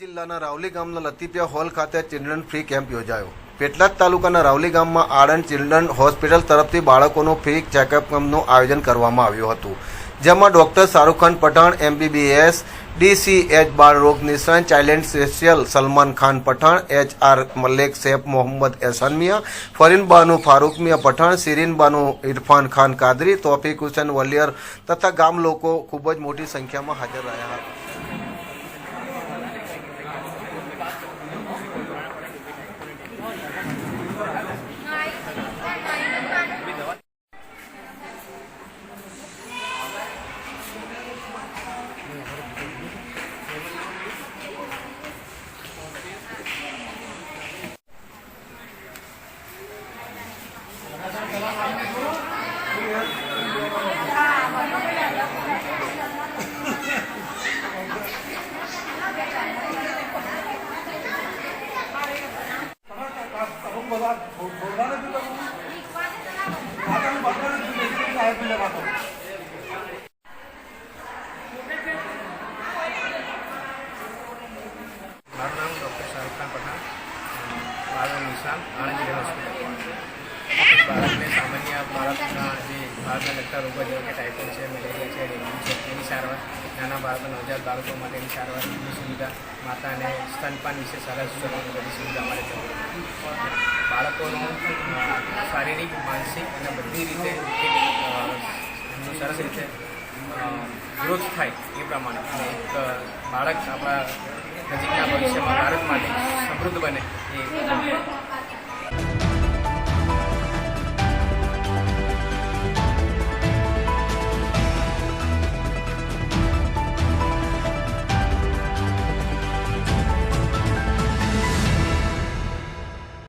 જિલ્લાના રાવલી ગામના લતીપિયા હોલ ખાતે ચિલ્ડ્રન ફ્રી કેમ્પ યોજાયો. પેટલાદ તાલુકાના રાવલી ગામમાં આણંદ ચિલ્ડ્રન હોસ્પિટલ તરફથી બાળકોનું ફ્રી ચેકઅપ કેમ્પનું આયોજન કરવામાં આવ્યું હતું, જેમાં doctor Shahrukh Khan Pathan, MBBS, DCH બાળ રોગ નિષ્ણાત, child special Salman Khan Pathan H R Malek, Saif Mohammad Ehsan Miya Farin Banu Farooq Pathan Sirin Banu Irfan Khan Kadri, Taufiq Hussain Valiyar તથા ગામ લોકો ખૂબ જ મોટી સંખ્યામાં હાજર રહ્યા હતા. なるほど。મારું નામ ડૉક્ટર શાહરૂખ ખાન પઠાણ. નિશાન, આણંદ હોસ્પિટલ બાળકને સામાન્ય બાળકના જે બાળકને લગતા રોગો જેવા કે ટાઇફોઇડ છે મેલેરિયા છે ડેન્ગ્યુ છે એની સારવાર નાના બાળકો નવજાત બાળકો માટેની સારવારની સુવિધા માતા અને સ્તનપાન વિશે સરસ બધી સુવિધા મળે છે બાળકોનું શારીરિક, માનસિક અને બધી રીતે સરસ રીતે ગ્રોથ થાય એ પ્રમાણે. અને એક બાળક આપણા નજીકના ભવિષ્યમાં ભારત માટે સમૃદ્ધ બને એ